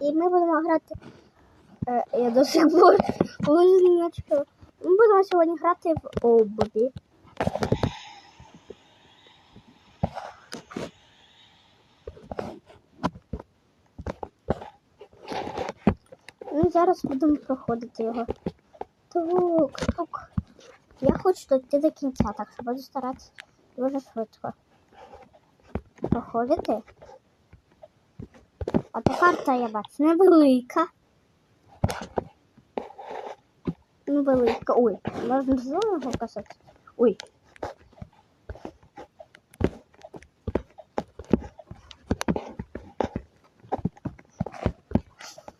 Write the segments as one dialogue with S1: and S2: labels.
S1: І ми будемо грати. Е, я до сих пор лизнячка. Ми будемо сьогодні грати в обуві. Ну, зараз будемо проходити його. Тук, тук. Я хочу дойти до кінця, так що буду старатися дуже швидко проходити. А то карта я бачу невелика. Невелика. Ой, можна знову його. Ой.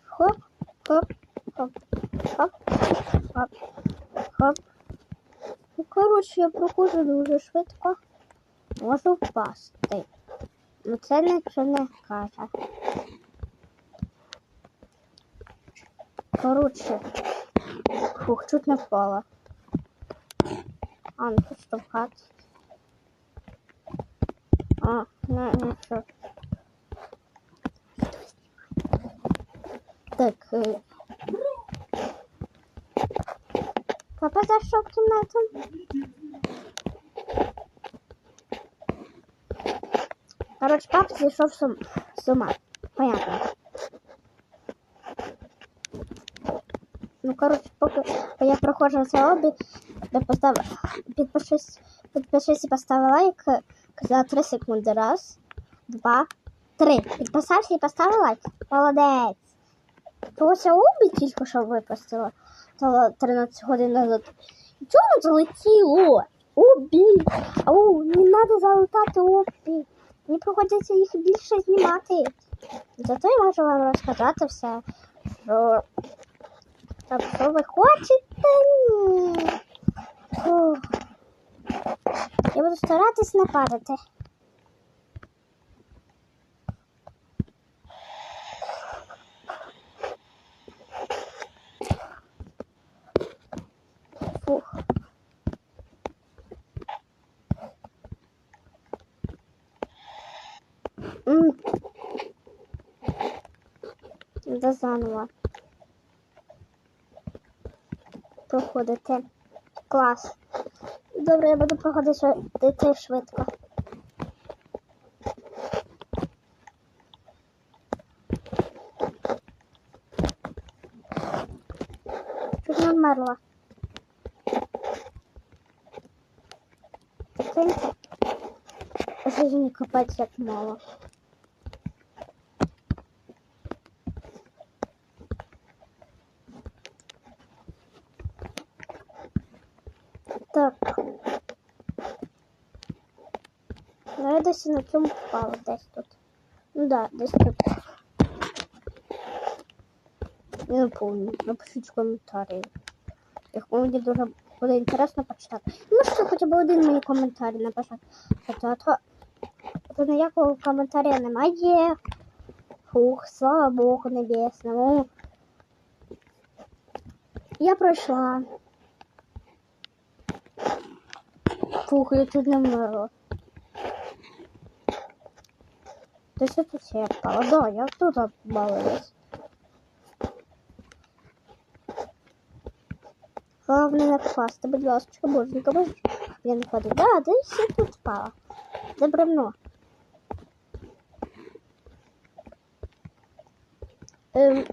S1: Хоп, хоп, хоп, хоп, хоп, хоп. Ну, коротше, я проходжу дуже швидко. Можу впасти. Ну це нічого не каже. Коротше. Фух, чуть не впала. А, ну тут штовхати. А, не, не все. Так. Е... Папа зайшов в кімнату. Короче, папа зайшов с, ум- с ума. Понятно. Ну, короче, поки я проходжу це обі, я постав... підпишись, підпишись і постав лайк за 3 секунди. Раз, два, три. Підписався і поставив лайк. Молодець. Тося обі тільки що випустила. 13 годин назад. І Чому залетіло? Обі. Ау, не треба залутати обі. Мені приходиться їх більше знімати. Зато я можу вам розказати все, що, так, що ви хочете. Ні. Я буду старатись не падати. Фух. Да заново. Проходити. Клас. Добре, я буду проходити швидко. Чуть не вмерла. Прикиньте. Жизни копать як мало. Так. Ну, я десь на цьому впала, десь тут. Ну да, десь тут. Я не помню. Напишіть в коментарі. Як мені дуже буде інтересно почитати. Ну, можете хоча б один мені коментар написати. А то, то ніякого коментаря немає. Фух, слава Богу небесному. Я пройшла. Фух, я чуть не вмерла. Десь я тут я впала. Да, я тут обвалилась. Головне не впасти, будь ласка, боженька, боженька. Я не ходу. Да, десь я тут впала. Це бревно. Ем,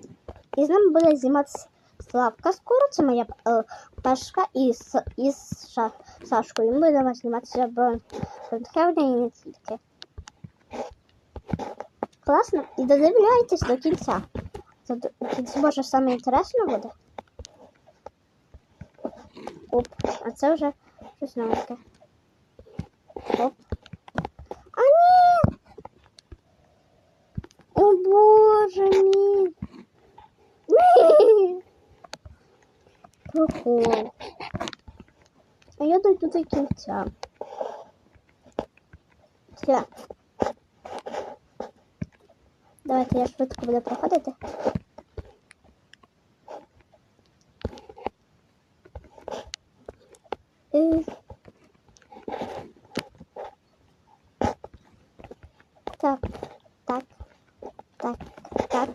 S1: і з нами буде зніматися Славка скоро. Це моя е, Пашка із, із Ша, Сашкою. Ми будемо зніматися Бронхевня і не тільки. Класно. І додивляйтесь до кінця. Це може саме інтересно буде. Оп, а це вже щось новеньке. Оп. А ні! О боже мій! Ні! Прикол. А я дойду до кінця. Все. Давайте я швидко буду проходити. Е, Так, так, Так, так.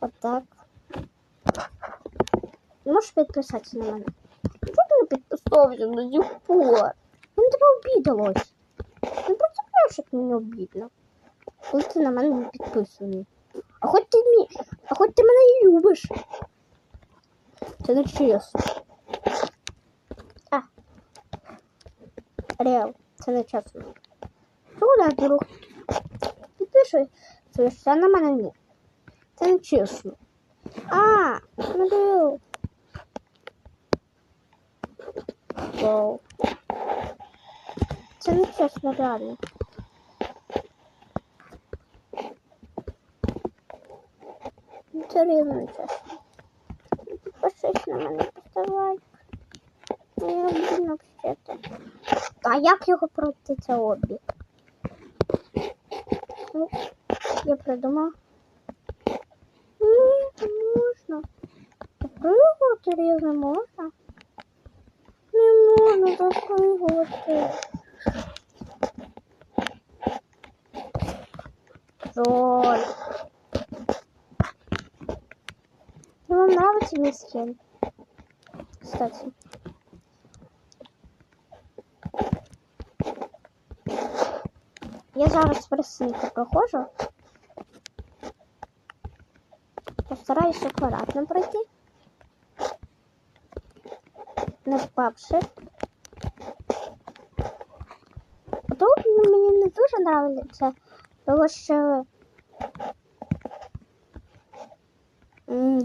S1: Отак. Можеш підписатися на мене? Чого ти не підписався до сих пор? Мені тебе обідалось. Не представляєш, як мені обідно. Коли ти на мене не підписаний. А хоч ти мі... А хоч ти мене любиш. Це не чесно. А. Реал, це не чесно. Чого я друг? Підписуйся на мене ні. Це не чесно. А, ну. Вау. Це не чесно, реально. Ну, чесно. Підпишись на мене, поставай. Не обідно вчити. А як його пройти це обі? Ну, я придумав. Ні, не можна. Запригувати рівно можна. Не можна запригувати. Жаль. Ну, нравится мисс Кен? Кстати. Я зараз присинку проходжу. Постараюсь акуратно пройти. Не впавши. Тут мені не дуже нравиться, тому що.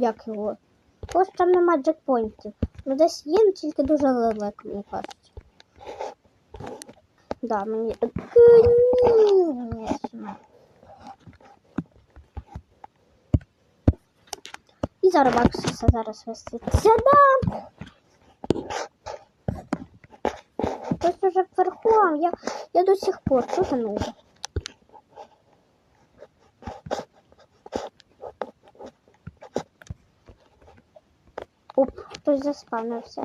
S1: Як його? Що там нема джекпоінтів. Ну десь є, але тільки дуже далеко, мені кажуть. Да, мені. Конечно. І зараз Максуса зараз виситься. Да! Хтось уже вверху, я, я до сих пор чутану. Оп, хтось заспавнився.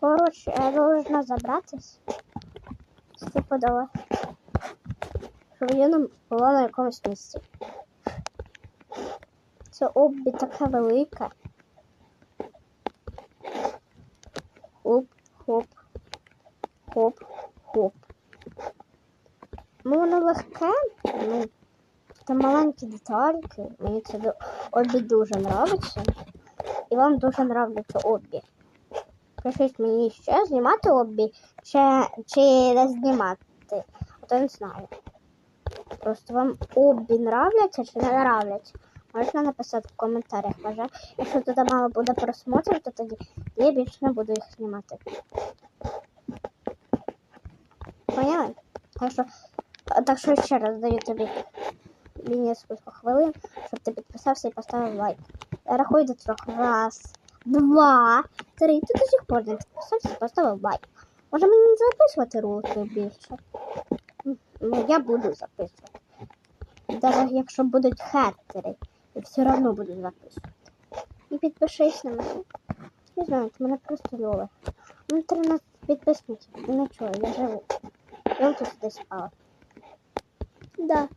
S1: Короче, я должна забратись. Стопудово. Щоб я нам була на якомусь місці. Це оббі така велика. Хоп, хоп, хоп, хоп. Ну, воно легке, ну, там маленькі детальки. Мені це до- обі дуже нравиться. І вам дуже нравляться обі. Пишіть мені ще знімати обі, чи, чи не знімати. А то не знаю. Просто вам обі нравляться чи не нравляться. Можна написати в коментарях, може. Якщо туди мало буде просмотрів, то тоді я більше не буду їх знімати. Поняли? Так що, так що ще раз даю тобі мені скільки хвилин, щоб ти підписався і поставив лайк. Я рахую до трьох. Раз, два, три. Ти до сих пор не підписався і поставив лайк. Може мені не записувати ролики більше? Ну, я буду записувати. Навіть якщо будуть хеттери, я все одно буду записувати. І підпишись на мене. Не знаю, мене просто любиш. Ну, 13 підписників. Нічого, я живу. Я тут сюди спала. Да.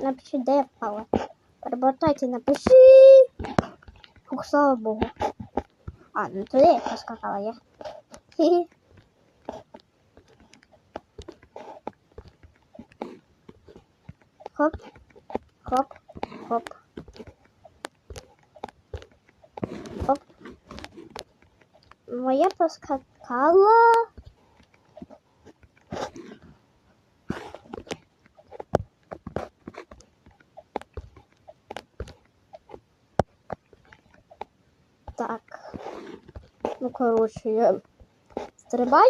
S1: Напиши, де я впала. Перемотайте, напиши. Ух, слава Богу. А, ну туди я поскакала я. Хі-хі. Хоп, хоп, хоп. Хоп. Моя поскакала. Так. Ну, короче, я стрибаю.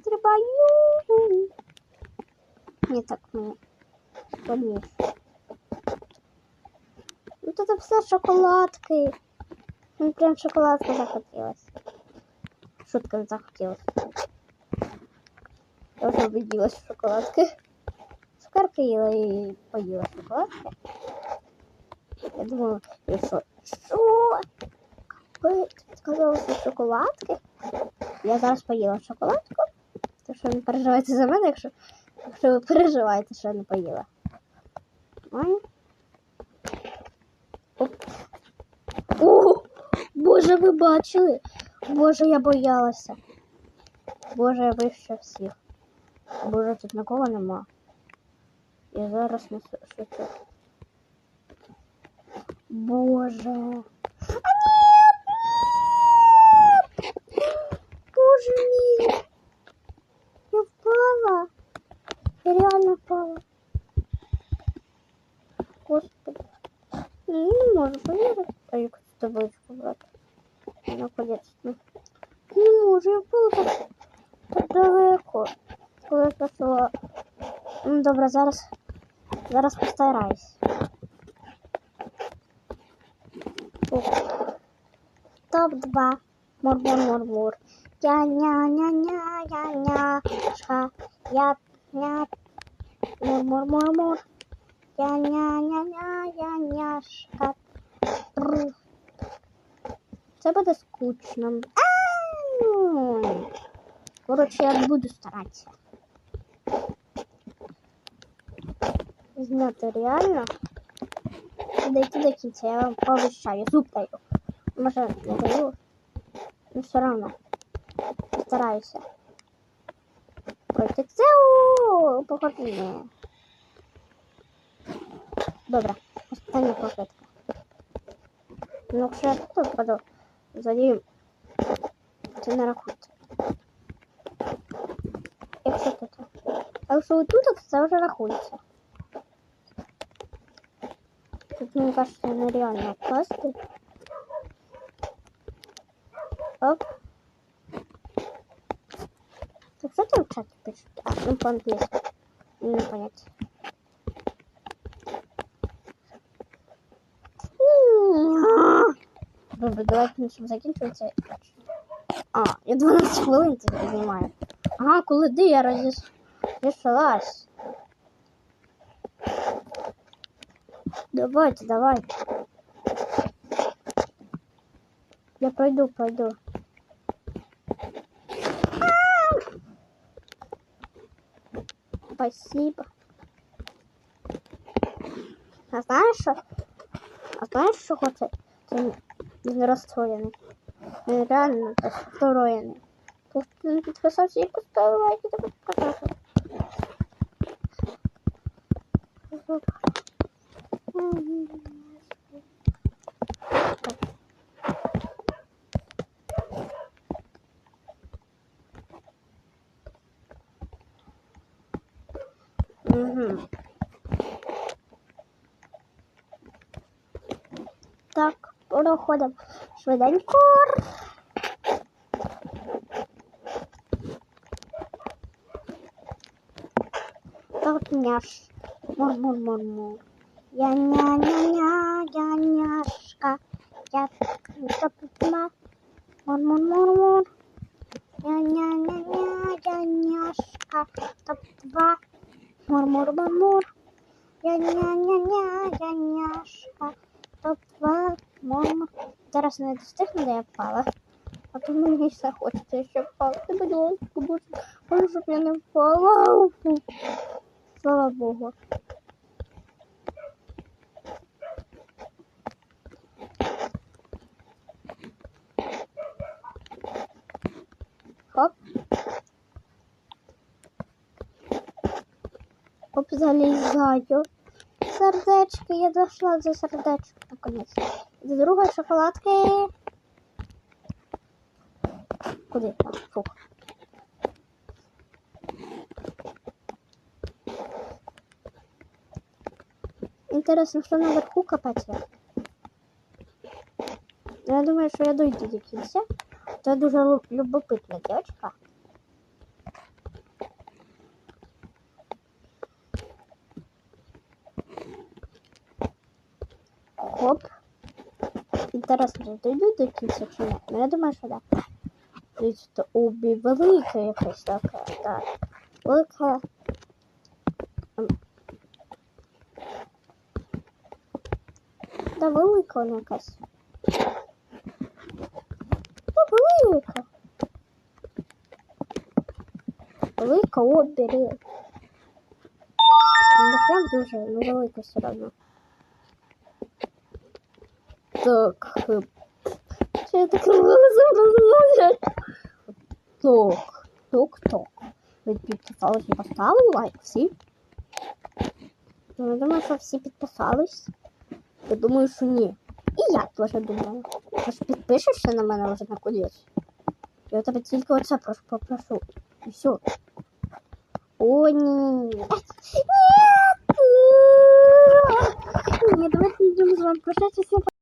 S1: Стрибаю. Не так мені. Складніше. Ну тут все шоколадки. Мені прям шоколадка захотілась. Шутка захотілась. Я вже обиділась в шоколадки. Цукерки їла і поїла. Я думала, що Що? Ви сказали, що шоколадки? Я зараз поїла шоколадку. Так що не переживайте за мене, якщо, якщо ви переживаєте, що я не поїла. Ой. Оп. О, Боже, ви бачили? Боже, я боялася. Боже, я вище всіх. Боже, тут нікого нема. Я зараз не шучу. Боже. А нет! Боже мій! Я впала. Я реально впала. Господи. Я не можу повірити. А як з табличку брати? Наконець-то. Не можу, я впала так, так далеко. Коли я почала. Ну, добре, зараз. Зараз постараюсь. Топ-2. Мур-мур-мур-мур. Я-ня-ня-ня-я-ня-ша. Я-ня. Мур-мур-мур-мур. Я-ня-ня-ня-я-няшка. Це буде скучно. Коротше, я буду старатися. Зняти реально. Дойти до кінця, я вам пообіцяю. Зуб даю. Може, не даю. Ну, все равно. Стараюся. Пройти це ні. Добре, остання попитка. Ну, якщо я тут впаду, тоді це не рахується. Якщо тут. А якщо тут, то це вже рахується. Тут, мені кажется, нереально впасти. Оп. Так что там в чате пишут? А, ну по-английски. Не понять. Добре, давайте на чим закінчується. А, я 12 хвилин це знімаю. Ага, коли де я розіш... розійшлась. Давайте, давайте. Я пройду, пройду. Спасибо. А знаєш що? А знаєш, що хоче? Це не розстроєний. Він реально розстроєний. Просто не підписався і поставив лайк і тебе показав. Проходимо швиденько. Так, няш. Мур-мур-мур-мур. Я ня-ня-ня, я няшка. Я топ-два. Мур-мур-мур-мур. Я ня-ня-ня, я няшка. Топ-два. Мур-мур-мур-мур. Я ня-ня-ня, я няшка. Топ-два. Мур-мур. Зараз не достигну, де я впала. А то мені все хочеться ще впасти. Будь ласка, боже, боже, щоб я не впала. Слава Богу. Хоп. Хоп, залізаю. Сердечки, я дошла до сердечка, наконец. До другої шоколадки. Куди? Фух. Интересно, что наверху копать я? Я думаю, що я дойду до кінця. Я дуже лю- любопитна дівчинка. Інтересно, дойду до кінця чи ні? Ну, я думаю, що так. Дивіться, то обі велика якась така. Так. Велика. Ем. Да, велика вона якась. Та велика. Велика обері. Ну, прям дуже, ну велика все одно. Так. е, я так розумію? Так, ток, ток. Ви підписались поставили лайк всі? Я думаю, що всі підписались. Я думаю, що ні. І я теж думаю. Тож підпишешся на мене вже на коліс. Я тебе тільки оце прошу попрошу. І все. О, ні. Ні. Давайте йдемо з вами прощатися.